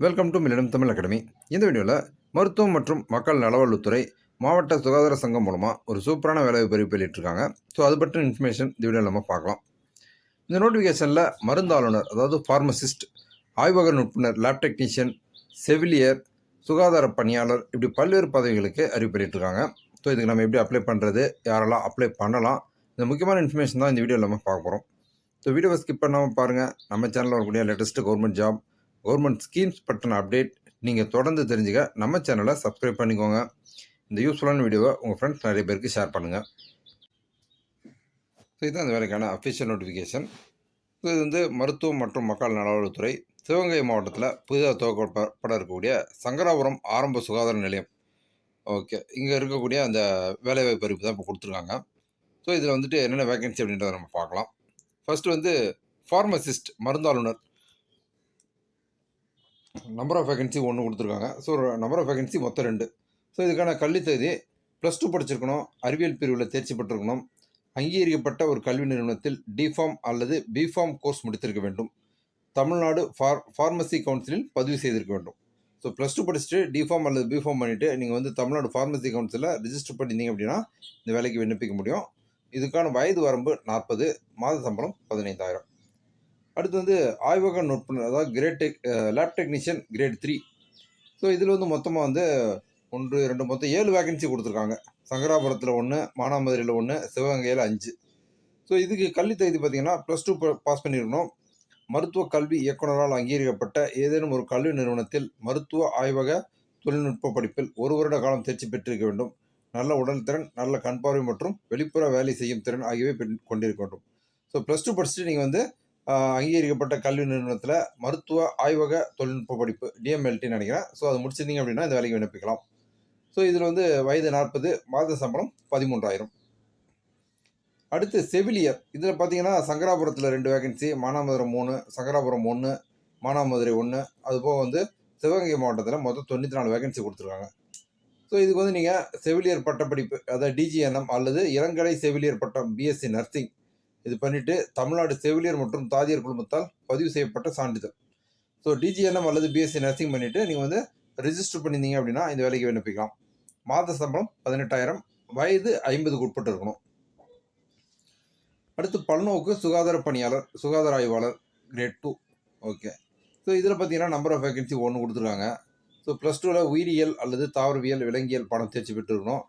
Welcome to மில்லினம் Tamil academy இந்த வீடியோவில் மருத்துவம் மற்றும் மக்கள் நலவாழ்வுத்துறை மாவட்ட சுகாதார சங்கம் மூலமாக ஒரு சூப்பரான வேலை அறிவிப்பு வெளியிட்டிருக்காங்க. ஸோ அது பற்றின இன்ஃபர்மேஷன் இந்த வீடியோவில் நம்ம பார்க்கலாம். இந்த நோட்டிஃபிகேஷனில் மருந்தாளுநர் அதாவது ஃபார்மசிஸ்ட் ஆய்வக நுட்புணர் லேப் டெக்னீஷியன் செவிலியர் சுகாதார பணியாளர் இப்படி பல்வேறு பதவிகளுக்கு அறிவிப்பிட்டிருக்காங்க ஸோ இதுக்கு நம்ம எப்படி அப்ளை பண்ணுறது யாரெல்லாம் அப்ளை பண்ணலாம் இந்த முக்கியமான இன்ஃபர்மேஷன் தான் இந்த வீடியோவில் நம்ம பார்க்க போகிறோம் ஸோ வீடியோவை ஸ்கிப் பண்ணாமல் பாருங்கள் நம்ம சேனலில் வரக்கூடிய latest government job government schemes பற்றின அப்டேட் நீங்கள் தொடர்ந்து தெரிஞ்சுக்க நம்ம சேனலை சப்ஸ்கிரைப் பண்ணிக்கோங்க. இந்த யூஸ்ஃபுல்லான வீடியோவை உங்கள் ஃப்ரெண்ட்ஸ் நிறைய பேருக்கு ஷேர் பண்ணுங்கள் ஸோ இதுதான் அந்த வேலைக்கான அஃபிஷியல் நோட்டிஃபிகேஷன் இது வந்து மருத்துவம் மற்றும் மக்கள் நலவாழ்வுத்துறை சிவகங்கை மாவட்டத்தில் புதிதாக துவக்கப்பட இருக்கக்கூடிய சங்கராபுரம் ஆரம்ப சுகாதார நிலையம். ஓகே இங்கே இருக்கக்கூடிய அந்த வேலைவாய்ப்பு அறிவிப்பு தான் இப்போ கொடுத்துருக்காங்க. ஸோ இதில் வந்துட்டு என்னென்ன வேகன்சி அப்படின்றத நம்ம பார்க்கலாம். ஃபஸ்ட்டு வந்து ஃபார்மசிஸ்ட் மருந்தாளுநர். நம்பர் ஆஃப் வேகன்சி ஒன்று கொடுத்துருக்காங்க. ஸோ நம்பர் ஆஃப் வேகன்சி மொத்தம் ரெண்டு. ஸோ இதுக்கான கல்வி தகுதி ப்ளஸ் டூ படிச்சிருக்கணும். அறிவியல் பிரிவில் தேர்ச்சி பெற்றிருக்கணும். அங்கீகரிக்கப்பட்ட ஒரு கல்வி நிறுவனத்தில் டிஃபார்ம் அல்லது பிஃபார்ம் கோர்ஸ் முடித்திருக்க வேண்டும். தமிழ்நாடு ஃபார் ஃபார்மசி கவுன்சிலில் பதிவு செய்திருக்க வேண்டும். ஸோ ப்ளஸ் டூ படிச்சுட்டு டிஃபார்ம் அல்லது பிஃபார்ம் பண்ணிவிட்டு நீங்கள் வந்து தமிழ்நாடு ஃபார்மசி கவுன்சிலில் ரிஜிஸ்டர் பண்ணியிருந்தீங்க அப்படின்னா இந்த வேலைக்கு விண்ணப்பிக்க முடியும். இதுக்கான வயது வரம்பு நாற்பது மாத சம்பளம் பதினைந்தாயிரம். அடுத்து வந்து ஆய்வக நுட்புணர் அதாவது grade tech lab technician grade three so இதில் வந்து மொத்தமாக வந்து ஒன்று ரெண்டு மொத்தம் ஏழு வேகன்சி கொடுத்துருக்காங்க. சங்கராபுரத்தில் ஒன்று மானாமதுரையில் ஒன்று சிவகங்கையில் அஞ்சு. ஸோ இதுக்கு கல்வி தகுதி பார்த்தீங்கன்னா ப்ளஸ் டூ பாஸ் பண்ணியிருக்கணும். மருத்துவ கல்வி இயக்குனரால் அங்கீகரிக்கப்பட்ட ஏதேனும் ஒரு கல்வி நிறுவனத்தில் மருத்துவ ஆய்வக தொழில்நுட்ப படிப்பில் ஒரு வருட காலம் தேர்ச்சி பெற்றிருக்க வேண்டும். நல்ல உடல் திறன் நல்ல கண் பார்வை மற்றும் வெளிப்புற வேலை செய்யும் திறன் ஆகியவை பெண் கொண்டிருக்க வேண்டும். ஸோ ப்ளஸ் டூ படிச்சுட்டு நீங்கள் வந்து அங்கீகரிக்கப்பட்ட கல்வி நிறுவனத்தில் மருத்துவ ஆய்வக தொழில்நுட்ப படிப்பு டிஎம்எல்டின்னு நினைக்கிறேன். ஸோ அது முடிச்சிருந்தீங்க அப்படின்னா இந்த வேலைக்கு விண்ணப்பிக்கலாம். ஸோ இதில் வந்து வயது நாற்பது மாத சம்பளம் பதிமூன்றாயிரம். அடுத்து செவிலியர். இதில் பார்த்தீங்கன்னா சங்கராபுரத்தில் ரெண்டு வேகன்சி மானாமதுரை மூணு சங்கராபுரம் ஒன்று மானாமதுரை ஒன்று அதுபோக வந்து சிவகங்கை மாவட்டத்தில் மொத்தம் தொண்ணூற்றி நாலு வேகன்சி கொடுத்துருக்காங்க. ஸோ இதுக்கு வந்து நீங்கள் செவிலியர் பட்டப்படிப்பு அதாவது டிஜிஎன்எம் அல்லது இளங்கலை செவிலியர் பட்டம் பிஎஸ்சி நர்சிங் இது பண்ணிவிட்டு தமிழ்நாடு செவிலியர் மற்றும் தாதியர் குழுமத்தால் பதிவு செய்யப்பட்ட சான்றிதழ். ஸோ டிஜிஎன்எம் அல்லது பிஎஸ்சி நர்சிங் பண்ணிவிட்டு நீங்கள் வந்து ரிஜிஸ்டர் பண்ணியிருந்தீங்க அப்படின்னா இந்த வேலைக்கு விண்ணப்பிக்கலாம். மாத சம்பளம் பதினெட்டாயிரம் வயது ஐம்பதுக்கு உட்பட்டு இருக்கணும். அடுத்து பல்நோக்கு சுகாதார பணியாளர் சுகாதார ஆய்வாளர் கிரேட் டூ ஓகே ஸோ இதில் பார்த்தீங்கன்னா நம்பர் ஆஃப் வேகன்சி ஒன்று கொடுத்துருக்காங்க. ஸோ ப்ளஸ் டூவில் உயிரியல் அல்லது தாவரவியல் விலங்கியல் பாடம் தேர்ச்சி பெற்றிருக்கணும்.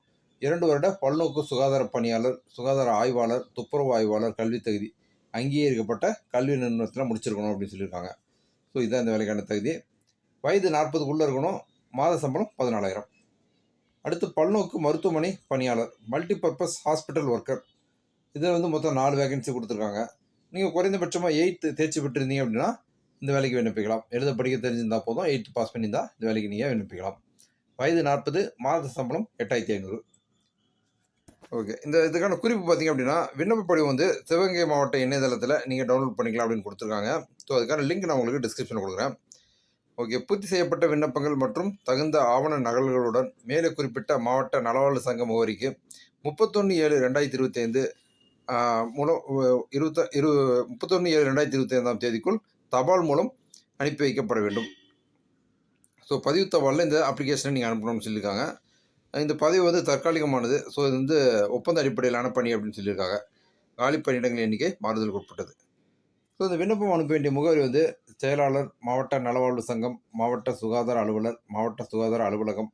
இரண்டு வருட பல்நோக்கு சுகாதார பணியாளர் சுகாதார ஆய்வாளர் துப்புரவு ஆய்வாளர் கல்வி தகுதி அங்கீகரிக்கப்பட்ட கல்வி நிறுவனத்தில் முடிச்சிருக்கணும் அப்படின்னு சொல்லியிருக்காங்க. ஸோ இதுதான் இந்த வேலைக்கான தகுதி. வயது நாற்பதுக்குள்ளே இருக்கணும். மாத சம்பளம் பதினாலாயிரம். அடுத்து பல்நோக்கு மருத்துவமனை பணியாளர் மல்டிபர்பஸ் ஹாஸ்பிட்டல் ஒர்க்கர் இதில் வந்து மொத்தம் நாலு வேகன்சி கொடுத்துருக்காங்க. நீங்கள் குறைந்தபட்சமாக எயித்து தேர்ச்சி பெற்றிருந்தீங்க அப்படின்னா இந்த வேலைக்கு விண்ணப்பிக்கலாம். எழுத படிக்க தெரிஞ்சிருந்தால் போதும். எயித்து பாஸ் பண்ணியிருந்தால் இந்த வேலைக்கு நீங்கள் விண்ணப்பிக்கலாம். வயது நாற்பது மாத சம்பளம் எட்டாயிரத்தி ஐநூறு. ஓகே இந்த இதுக்கான குறிப்பு பார்த்தீங்க அப்படின்னா விண்ணப்ப படிவம் வந்து சிவகங்கை மாவட்ட இணையதளத்தில் நீங்கள் டவுன்லோட் பண்ணிக்கலாம் அப்படின்னு கொடுத்துருக்காங்க. ஸோ அதுக்கான லிங்க் நான் உங்களுக்கு டிஸ்கிரிப்ஷனில் கொடுக்குறேன். ஓகே பூர்த்தி செய்யப்பட்ட விண்ணப்பங்கள் மற்றும் தகுந்த ஆவண நகல்களுடன் மேலே குறிப்பிட்ட மாவட்ட நலவாழ்வு சங்க முகவரிக்கு முப்பத்தொன்று ஏழு ரெண்டாயிரத்தி இருபத்தைந்து மூலம் இருபத்த இரு முப்பத்தொன்று ஏழு ரெண்டாயிரத்தி இருபத்தைந்தாம் தேதிக்குள் தபால் மூலம் அனுப்பி வைக்கப்பட வேண்டும். ஸோ பதிவு தபாலில் இந்த அப்ளிகேஷனை நீங்கள் அனுப்பணும்னு சொல்லியிருக்காங்க. இந்த பதவி வந்து தற்காலிகமானது. ஸோ இது வந்து ஒப்பந்த அடிப்படையிலான பணி அப்படின்னு சொல்லியிருக்காங்க. காலி பணியிடங்கள் எண்ணிக்கை மாறுதலுக்கு உட்பட்டது. ஸோ இந்த விண்ணப்பம் அனுப்ப வேண்டிய முகவரி வந்து செயலாளர் மாவட்ட நலவாழ்வு சங்கம் மாவட்ட சுகாதார அலுவலர் மாவட்ட சுகாதார அலுவலகம்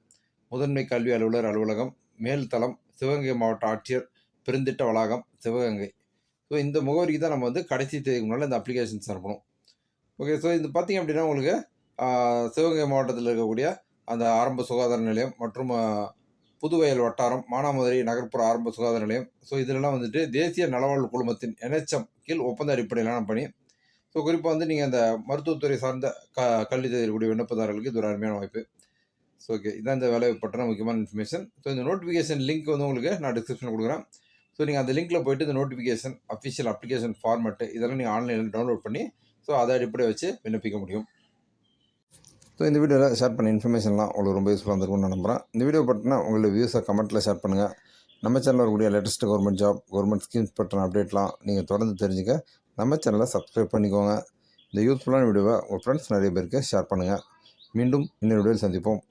முதன்மை கல்வி அலுவலர் அலுவலகம் மேல்தளம் சிவகங்கை மாவட்ட ஆட்சியர் பெருந்திட்ட வளாகம் சிவகங்கை. ஸோ இந்த முகவரிக்கு தான் நம்ம வந்து கடைசி தேதிக்கு முன்னால் இந்த அப்ளிகேஷன்ஸ் அனுப்பணும் ஓகே ஸோ இது பார்த்தீங்க அப்படின்னா உங்களுக்கு சிவகங்கை மாவட்டத்தில் இருக்கக்கூடிய அந்த ஆரம்ப சுகாதார நிலையம் மற்றும் புதுவயல் வட்டாரம் மானாமதுரை நகர்ப்புற ஆரம்ப சுகாதார நிலையம். ஸோ இதிலெல்லாம் வந்துட்டு தேசிய நலவாழ்வு குழுமத்தின் என்ஹெச்எம் கீழ் ஒப்பந்த அடிப்படையிலான பணி. ஸோ குறிப்பாக வந்து நீங்கள் அந்த மருத்துவத்துறை சார்ந்த க கல்வி தேடக்கூடிய விண்ணப்பதாரர்களுக்கு இது ஒரு அருமையான வாய்ப்பு. ஸோ ஓகே இதான் இந்த வேலை பற்றின முக்கியமான இன்ஃபர்மேஷன் ஸோ இந்த நோட்டிஃபிகேஷன் லிங்க் வந்து உங்களுக்கு நான் டிஸ்கிரிப்ஷன் கொடுக்குறேன். ஸோ நீங்கள் அந்த லிங்க்கில் போயிட்டு இந்த நோட்டிஃபிகேஷன் அஃபிஷியல் அப்ளிகேஷன் ஃபார்மெட்டு இதெல்லாம் நீங்கள் ஆன்லைனில் டவுன்லோட் பண்ணி ஸோ அதை அடிப்படையை வச்சு விண்ணப்பிக்க முடியும். ஸோ இந்த வீடியோவில் ஷேர் பண்ண இன்ஃபர்மேஷன்லாம் உங்களுக்கு ரொம்ப யூஸ்ஃபுல்லாக இருந்திருக்கும்னு நான் நம்புகிறேன் இந்த வீடியோ பட்டினா உங்களோட வியூஸை கமெண்ட்டில் ஷேர் பண்ணுங்கள் நம்ம சேனலில் இருக்கக்கூடிய latest government job government schemes பற்றின அப்டேட்லாம் நீங்கள் தொடர்ந்து தெரிஞ்சுக்க நம்ம சேனலை சப்ஸ்கிரைப் பண்ணிக்கோங்க. இந்த யூஸ்ஃபுல்லான வீடியோவை உங்கள் ஃப்ரெண்ட்ஸ் நிறைய பேருக்கு ஷேர் பண்ணுங்கள் மீண்டும் இன்னொரு வீடியோவில் சந்திப்போம்.